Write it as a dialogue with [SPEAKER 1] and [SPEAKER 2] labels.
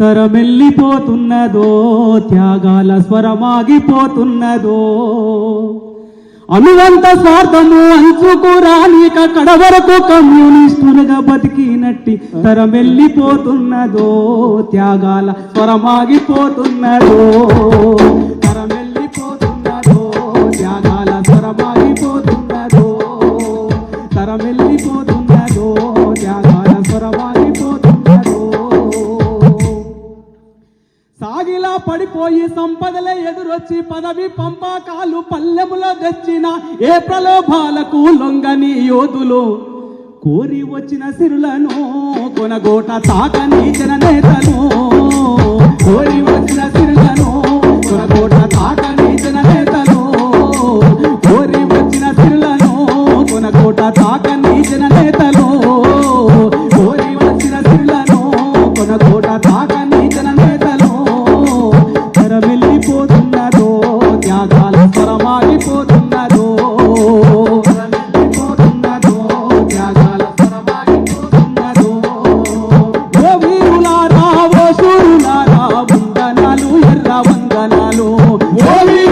[SPEAKER 1] తరమెల్లిపోతున్నదో త్యాగాల స్వరమాగిపోతున్నదో. అనువంత స్వార్థము అంచుకురానిక కడవరకు కమ్యూనిస్టులుగా బతికినట్టి తరమెల్లిపోతున్నదో త్యాగాల స్వరమాగిపోతున్నదో. తరమెల్లిపోతున్నదో త్యాగాల స్వరమాగిపోతున్నదో. తరమెల్లిపోతున్నదో త్యాగాల స్వరమాగి సాగిలా పడిపోయి సంపదలే ఎదురొచ్చి పదవి పంపకాలు పల్లెములో తెచ్చిన ఏ ప్రలోభాలకు లొంగని యోధులు. కోరి వచ్చిన సిరులను కొనగోట తాకని జననేతను కోరి వచ్చిన సిరులను కొనగోట తాకని జననేతను కోరి వచ్చిన సిరులను కొనగోట తాకని జన నేతలు. స్వరమాగిపోతున్నదో త్యాగాల స్వరమాగిపోతున్నదో ఓ వీరులారా ఓ శూరులారా వందనాలు ఎర్ర వందనాలు. ఓ వీరులారా